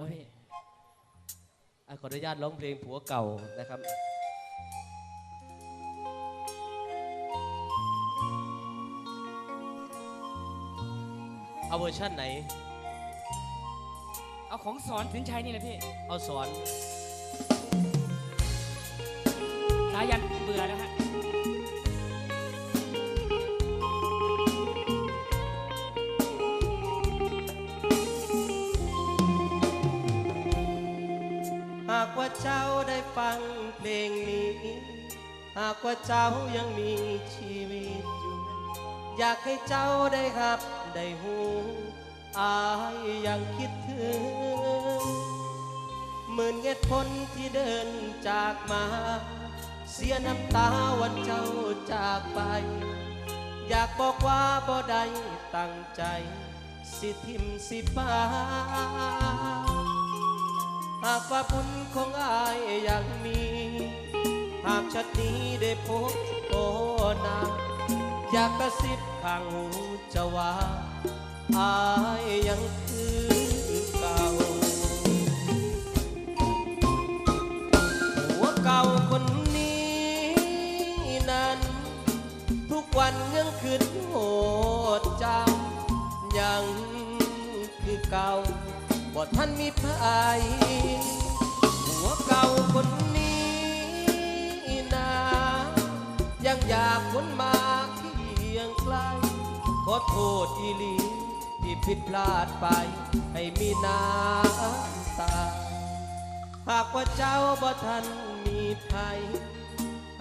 โอ้ยอะขออนุญาตร้องเพลงผัวเก่านะครับเอาเวอร์ชั่นไหน เอาของสอนสินชัยนี่แหละพี่ เอาสอน สายันเบื่อแล้วฮะ ว่าเจ้าได้ฟังเพลงนี้ หากว่าเจ้ายังมีชีวิตอยู่ อยากให้เจ้าได้รับได้หูอายยังคิดถึงหมื่นเหตุผลที่เดินจากมา เสียน้ำตาวันเจ้าจากไป อยากบอกว่าบ่ได้ตั้งใจ สิทิมสิปาากว่าบุญของอายยังมี หากชัดนี้ได้พบโอนาอยากกระซิบข้างหูจะว่าอายยังคือเก่าหัวเก่าคนนี้นั้น ทุกวันยังคืนโหดจำยังคือเก่า บ่ท่านมีภัยหัวเก่าคนนี้นะยังอยากวนมาเคียงใกล้ขอโทษอีหลีที่ผิดพลาดไป ให้มีน้ำตา หากว่าเจ้าบ่ทันมีภัย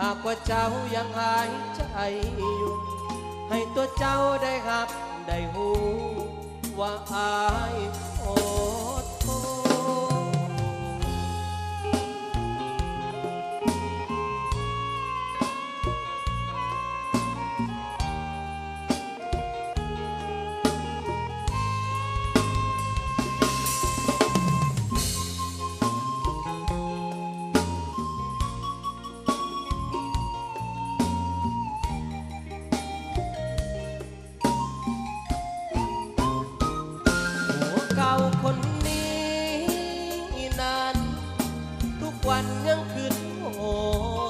หากว่าเจ้ายังหายใจอยู่ ให้ตัวเจ้าได้รับได้หูว่าอาย วันยังคืนโห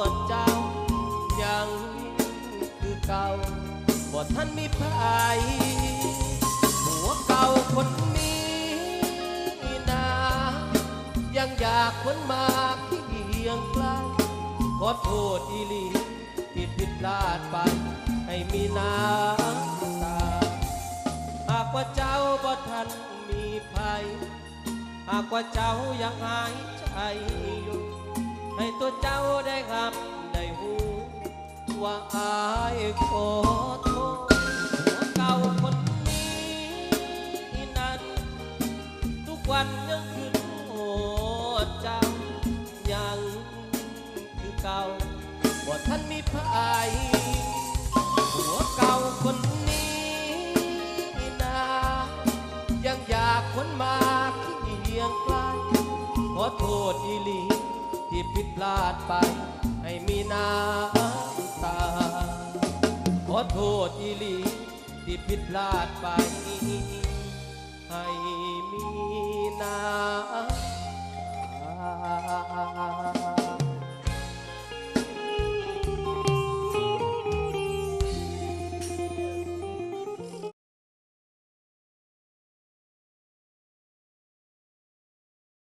ดเจ้า ยังคือเก่าบ่ท่านมีภัยหัวเก่าคนนี้นะยังอยากคนมาเคียงใกล้ขอโทษอีลีที่ผิดพลาดไป ให้มีน้ำตา หากว่าเจ้าบ่ทันมีภัย หากว่าเจ้ายังหายใจ อยู่ให้ตัวเจ้าได้ครับได้หูว่าอายคน โทษอีหลีที่ผิดพลาดไป ให้มีน้ำตา ขอโทษอีหลีที่ผิดพลาดไป ให้มีน้ำ